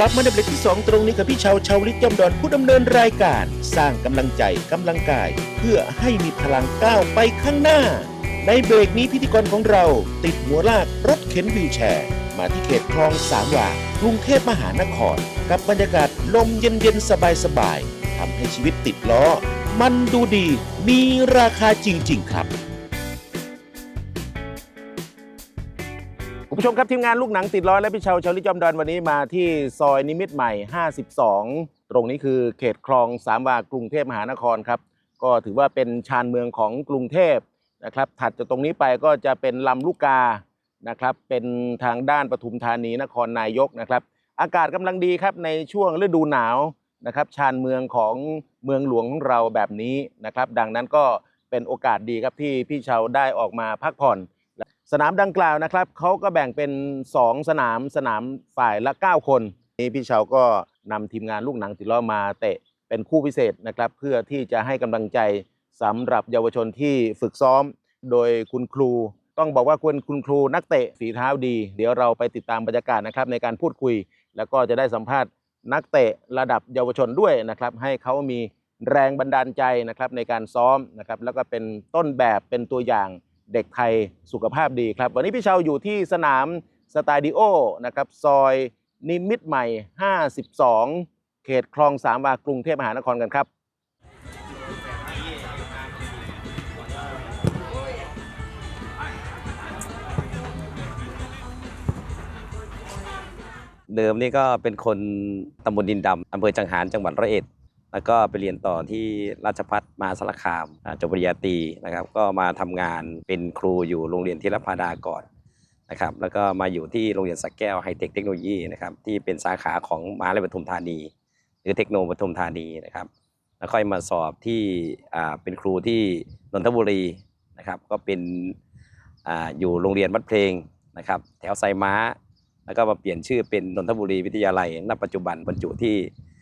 กลับมาในเบรกที่ 2 ตรงนี้กับพี่ชาวชาวลิตย่อมดอนผู้ดำเนินรายการ สร้างกำลังใจกำลังกาย เพื่อให้มีพลังก้าวไปข้างหน้า ในเบรกนี้พิธีกรของเราติดหัวลากรถเข็นวิวแชร์ มาที่เขตคลองสามวากรุงเทพมหานคร กับบรรยากาศลมเย็นๆสบายๆทำให้ชีวิตติดล้อ มันดูดีมีราคาจริง ๆ ครับ ผู้ชมครับทีมงานลูกหนังติดล้อและพี่เชาชาวลิจอมดอนวันนี้มาที่ซอยนิมิตรใหม่ 52 ตรงนี้คือเขตคลองสามวากรุงเทพมหานครครับ ก็ถือว่าเป็นชานเมืองของกรุงเทพนะครับ ถัดจากตรงนี้ไปก็จะเป็นลำลูกกานะครับ เป็นทางด้านปทุมธานีนครนายกนะครับ อากาศกำลังดีครับในช่วงฤดูหนาวนะครับชานเมืองของเมืองหลวงของเราแบบนี้นะครับ ดังนั้นก็เป็นโอกาสดีครับที่พี่เชาได้ออกมาพักผ่อน สนามดังกล่าวนะครับเขาก็แบ่งเป็น 2 สนามสนามฝ่ายละ 9 คนนี่พี่เชาก็นำทีมงานลูกหนังติดล้อมาเตะเป็นคู่พิเศษนะครับ เพื่อที่จะให้กำลังใจสำหรับเยาวชนที่ฝึกซ้อม โดยคุณครู ต้องบอกว่าคุณคุณครูนักเตะฝีเท้าดี เดี๋ยวเราไปติดตามบรรยากาศนะครับในการพูดคุย แล้วก็จะได้สัมภาษณ์นักเตะระดับเยาวชนด้วยนะครับ ให้เขามีแรงบันดาลใจนะครับในการซ้อมนะครับแล้วก็เป็นต้นแบบเป็นตัวอย่าง เด็กไทยสุขภาพดีครับ วันนี้พี่เชาอยู่ที่สนามสตาดิโอนะครับซอยนิมิตใหม่ 52 เขตคลองสามวากรุงเทพมหานครกันครับ เดิมนี่ก็เป็นคนตำบลดินดำอำเภอจังหารจังหวัดร้อยเอ็ด แล้วก็ไปเรียนต่อที่ราชพัฒมหาสารคามจบปริญญาตรีนะครับ ก็มาทำงานเป็นครูอยู่โรงเรียนที่รพาดาก่อนนะครับ แล้วก็มาอยู่ที่โรงเรียนสักแก้วไฮเทคเทคโนโลยีนะครับที่เป็นสาขาของมหาวิทยาลัยปทุมธานี หรือเทคโนปทุมธานีนะครับ แล้วค่อยมาสอบที่เป็นครูที่นนทบุรีนะครับก็เป็นออยู่โรงเรียนวัดเพลงนะครับแถวไซม้า แล้วก็มาเปลี่ยนชื่อเป็นนนทบุรีวิทยาลัยณปัจจุบันบรรจุที่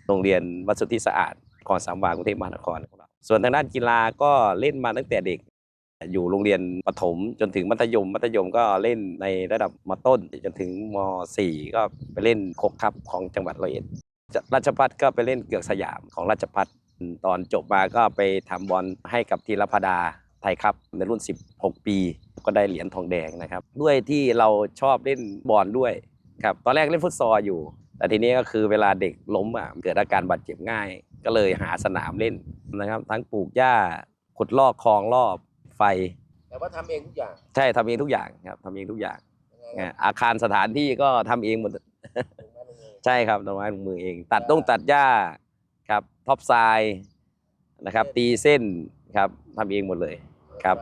โรงเรียนวัดสุทธิสะอาดคองสามวากรุงเทพมหานครของเราส่วนทางด้านกีฬาก็เล่นมาตั้งแต่เด็ก อยู่โรงเรียนประถมจนถึงมัธยม มัธยมก็เล่นในระดับมต้นจนถึงม .4 ก็ไปเล่นโคกคัพของจังหวัดร้อยเอ็ดราชพัฒก็ไปเล่นเกือกสยามของราชพัฒตอนจบมาก็ไปทำบอลให้กับทีรพดาไทยครับในรุ่น 16 ปี ก็ได้เหรียญทองแดงนะครับ ด้วยที่เราชอบเล่นบอลด้วยครับตอนแรกเล่นฟุตซอลอยู่ แต่ทีนี้ก็คือเวลาเด็กล้มอะเกิดอาการบาดเจ็บง่าย ก็เลยหาสนามเล่นนะครับ ทั้งปลูกหญ้าขุดลอกคลองรอบไฟ แต่ว่าทำเองทุกอย่างใช่ทำเองทุกอย่างครับทำเองทุกอย่างอะอาคารสถานที่ก็ทำเองหมดใช่ครับต้นไม้ลงมือเอง ตัดต้องตัดหญ้าครับท็อปไซด์นะครับ ตีเส้นครับทำเองหมดเลย ครับ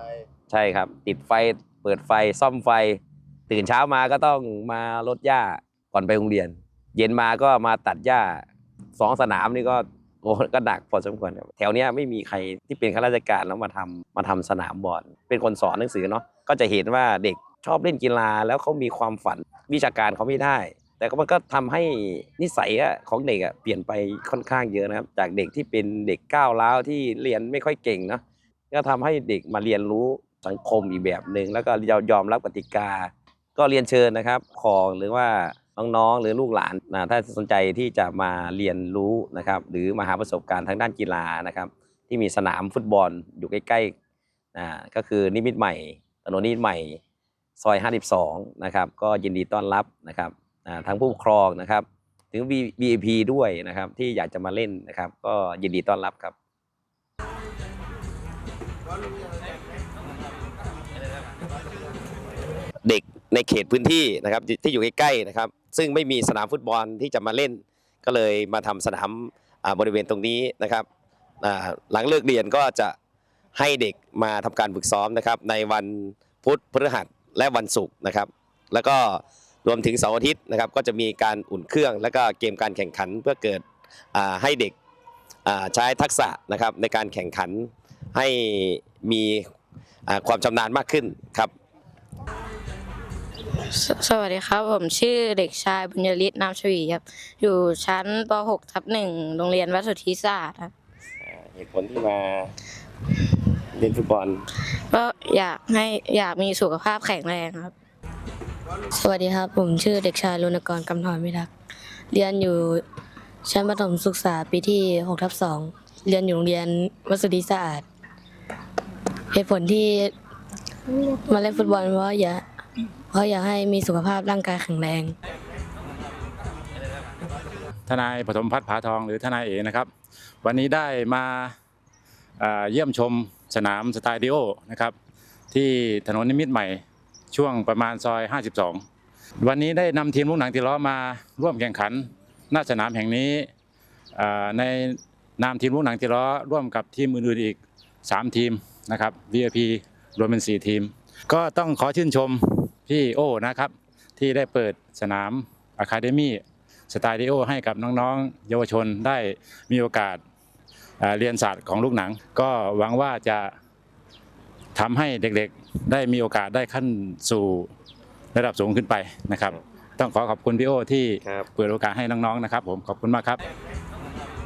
ใช่ครับ ติดไฟเปิดไฟซ่อมไฟ ตื่นเช้ามาก็ต้องมาลดหญ้าก่อนไปโรงเรียน เย็นมาก็มาตัดหญ้าสองสนามนี่ก็โอ้ก็หนักพอสมควรครับแถวเนี้ยไม่มีใครที่เป็นข้าราชการแล้วมาทำมาทำสนามบอลเป็นคนสอนหนังสือเนาะก็จะเห็นว่าเด็กชอบเล่นกีฬาแล้วเขามีความฝันวิชาการเขาไม่ได้ แต่ก็มันก็ทำให้นิสัยอะของเด็กอะเปลี่ยนไปค่อนข้างเยอะนะครับ จากเด็กที่เป็นเด็กก้าวร้าวที่เรียนไม่ค่อยเก่งเนาะก็ทำให้เด็กมาเรียนรู้สังคมอีกแบบหนึ่งแล้วก็ยอมรับกติกา ก็เรียนเชิญนะครับ ของหรือว่า น้องๆหรือลูกหลานนะถ้าสนใจที่จะมาเรียนรู้นะครับ หรือมาหาประสบการณ์ทางด้านกีฬานะครับ ที่มีสนามฟุตบอลอยู่ใกล้ๆนะก็คือนิมิตใหม่ถนนนิมิตใหม่ซอย 52 นะครับ ก็ยินดีต้อนรับนะครับทั้งผู้ปกครองนะครับ ถึง VIP ด้วยนะครับ ที่อยากจะมาเล่นนะครับ ก็ยินดีต้อนรับครับเด็ก ในเขตพื้นที่นะครับที่อยู่ใกล้ๆนะครับ ซึ่งไม่มีสนามฟุตบอลที่จะมาเล่น ก็เลยมาทำสนามบริเวณตรงนี้นะครับหลังเลิกเรียนก็จะให้เด็กมาทำการฝึกซ้อมนะครับ ในวันพุธพฤหัสและวันศุกร์นะครับ แล้วก็รวมถึงเสาร์อาทิตย์นะครับ ก็จะมีการอุ่นเครื่อง แล้วก็เกมการแข่งขันเพื่อเกิดให้เด็กใช้ทักษะนะครับในการแข่งขันให้มีความชำนาญมากขึ้นครับ สสวัสดีครับ ผมชื่อเด็กชายบุญยฤทธิ์นามชวีครับ อยู่ชั้นป .6 ทับหนึ่งโรงเรียนวัดสุทธิศาสตร์ครับเหตุผลที่มาเล่นฟุตบอลก็อยากให้อยากมีสุขภาพแข็งแรงครับ สวัสดีครับ ผมชื่อเด็กชายรุณกรกำธรพิทักษ์เรียนอยู่ชั้นประถมศึกษาปีที่6ทับ2เรียนอยู่โรงเรียนวัดสุทธิสะอาดเหตุผลที่มาเล่นฟุตบอลเพราะอยาก เพราะอยากให้มีสุขภาพร่างกายแข็งแรง ทนายปฐมพัฒน์ผาทองหรือทนายเอนะครับ วันนี้ได้มาเยี่ยมชมสนามสไตดิโอนะครับ ที่ถนนนิมิตใหม่ช่วงประมาณซอย 52 วันนี้ได้นำทีมลูกหนังตีล้อมาร่วมแข่งขันหน้าสนามแห่งนี้ในนามทีมลูกหนังตีล้อร่วมกับทีมอื่นๆอีก 3 ทีมนะครับ VIP รวมเป็น 4 ทีม ก็ต้องขอชื่นชม พี่โอนะครับ ที่ได้เปิดสนามอะคาเดมี่สไตดิโอให้กับน้องๆ เยาวชนได้มีโอกาสเอ่อเรียนศาสตร์ของลูกหนัง ก็หวังว่าจะทำให้เด็กๆได้มีโอกาสได้ขั้นสู่ระดับสูงขึ้นไปนะครับ ต้องขอขอบคุณพี่โอที่ครับเปิดโอกาสให้น้องๆนะครับ ผมขอบคุณมากครับ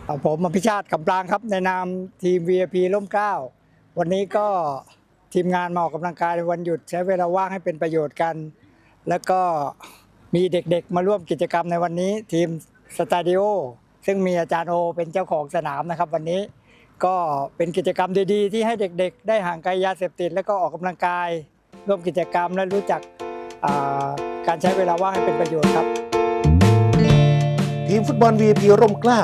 ครับผมอภิชาติกำปลางครับในนามทีม VIP ร่มเกล้าวันนี้ก็ ทีมงานมาออกกำลังกายในวันหยุด ใช้เวลาว่างให้เป็นประโยชน์กัน แล้วก็มีเด็กๆ มาร่วมกิจกรรมในวันนี้ ทีมสตาดิโอซึ่งมีอาจารย์โอเป็นเจ้าของสนามนะครับ วันนี้ก็เป็นกิจกรรมดีๆ ที่ให้เด็กๆ ได้ห่างไกลยาเสพติด แล้วก็ออกกำลังกาย ร่วมกิจกรรมและรู้จักการใช้เวลาว่างให้เป็นประโยชน์ครับ ทีมฟุตบอล VIP ร่มเกล้า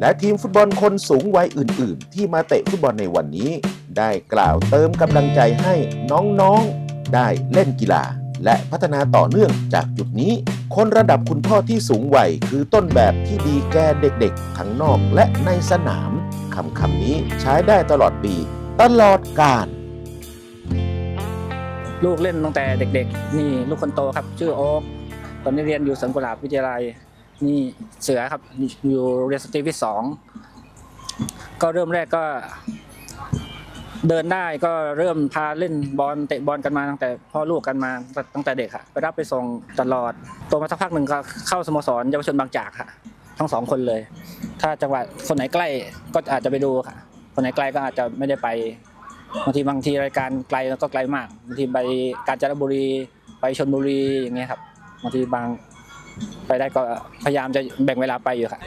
และทีมฟุตบอลคนสูงวัยอื่น ๆ ที่มาเตะฟุตบอลในวันนี้ ได้กล่าวเติมกำลังใจให้น้องๆ ได้เล่นกีฬา และพัฒนาต่อเนื่องจากจุดนี้ คนระดับคุณพ่อที่สูงวัยคือต้นแบบที่ดีแก่เด็กๆ ทั้งนอกและในสนามคำคำนี้ใช้ได้ตลอดปี ตลอดกาลลูกเล่นตั้งแต่เด็ก ๆ นี่ลูกคนโตครับ ชื่อโอ๊คตอนนี้เรียนอยู่สวนกุลาบวิทยาลัยนี่เสือครับอยู่เรียนสตรีวิทย์สองก็เริ่มแรกก็ เดินได้ก็เริ่มพาเล่นบอลเตะบอลกันมาตั้งแต่พ่อลูกกันมาตั้งแต่เด็กค่ะไปรับไปส่งตลอดโตมาสักพักหนึ่งก็เข้าสโมสรเยาวชนบางจากค่ะ ทั้งสองคนเลย ถ้าจังหวะคนไหนใกล้ก็อาจจะไปดูค่ะ คนไหนไกลก็อาจจะไม่ได้ไปบางทีบางทีรายการไกลก็ไกลมากบางทีไปกาญจนบุรีไปชลบุรีอย่างเงี้ยครับบางทีบางไปได้ก็พยายามจะแบ่งเวลาไปอยู่ครับ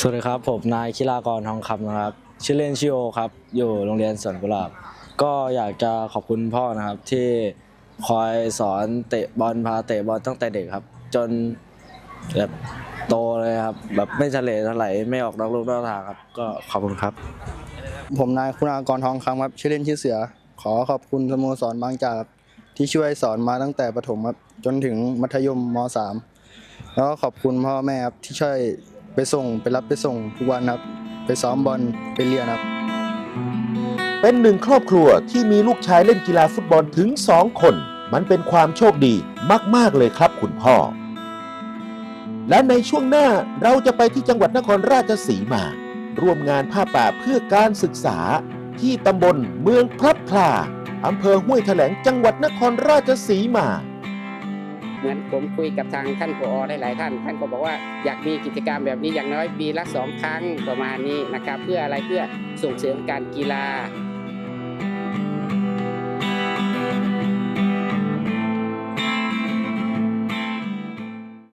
สวัสดีครับผมนายคิรากรทองคำนะครับ ชื่อเล่นชื่อโอครับ อยู่โรงเรียนสวนกุหลาบ ก็อยากจะขอบคุณพ่อนะครับที่คอยสอนเตะบอลพาเตะบอลตั้งแต่เด็กครับ จนแบบโตเลยครับ แบบไม่ทะเลเท่าไหร่ไม่ออกนอกลูกนอกทางครับ ก็ขอบคุณครับ ผมนายคุณากรทองคำครับชื่อเล่นชื่อเสือ ขอขอบคุณสโมสรบางจากครับที่ช่วยสอนมาตั้งแต่ประถมครับจนถึงมัธยมม .3 แล้วก็ขอบคุณพ่อแม่ครับที่ช่วยไปส่งไปรับไปส่งทุกวันครับ ไปซ้อมบอลไปเรียนครับ เป็นหนึ่งครอบครัวที่มีลูกชายเล่นกีฬาฟุตบอลถึง2คน มันเป็นความโชคดีมาก ๆ เลยครับคุณพ่อ และในช่วงหน้าเราจะไปที่จังหวัดนครราชสีมา ร่วมงานผ้าป่าเพื่อการศึกษา ที่ตำบลเมืองพลับพลาอำเภอห้วยแถลงจังหวัดนครราชสีมา เหมือนผมคุยกับทางท่านผอหลายๆท่าน ท่านก็บอกว่าอยากมีกิจกรรมแบบนี้อย่างน้อยปีละสองครั้งประมาณนี้นะครับ เพื่ออะไรเพื่อส่งเสริมการกีฬา